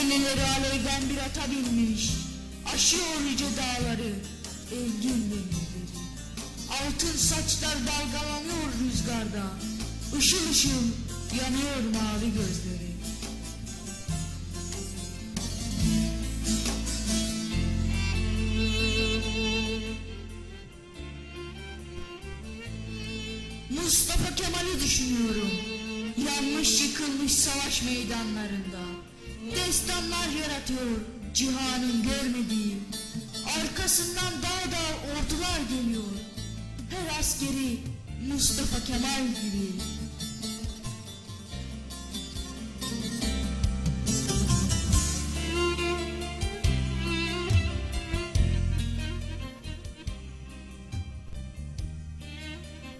Geceleri alevden bir ata binmiş. Aşıyor yüce dağları. Engin denizleri Altın saçlar dalgalanıyor rüzgarda. Işıl ışıl yanıyor mavi gözleri. Mustafa Kemal'i düşünüyorum. Yanmış yıkılmış savaş meydanlarında. Destanlar yaratıyor cihanın görmediği. Arkasından dağ dağ ordular geliyor. Her askeri Mustafa Kemal gibi.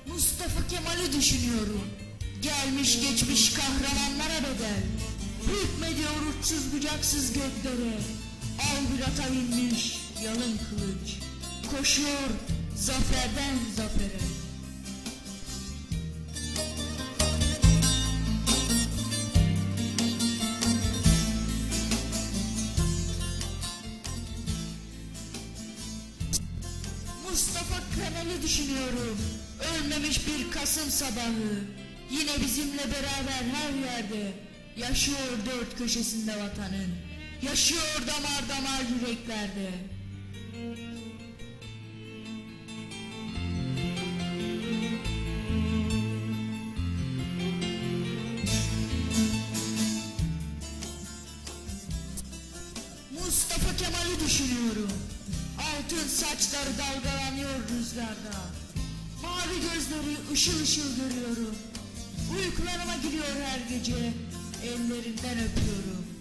Mustafa Kemal'i düşünüyorum. Gelmiş geçmiş kahramanlara bedel. Hükmediyor uçsuz bucaksız göklere. Al bir ata binmiş yalın kılıç. Koşuyor zaferden zafere. Mustafa Kemal'i düşünüyorum. Ölmemiş bir Kasım sabahı. Yine bizimle beraber her yerde. Yaşıyor dört köşesinde vatanın. Yaşıyor damar damar yüreklerde. Mustafa Kemal'i düşünüyorum. Altın saçları dalgalanıyor rüzgarda. Mavi gözleri ışıl ışıl görüyorum. Uykularıma giriyor her gece. Ellerinden öpüyorum.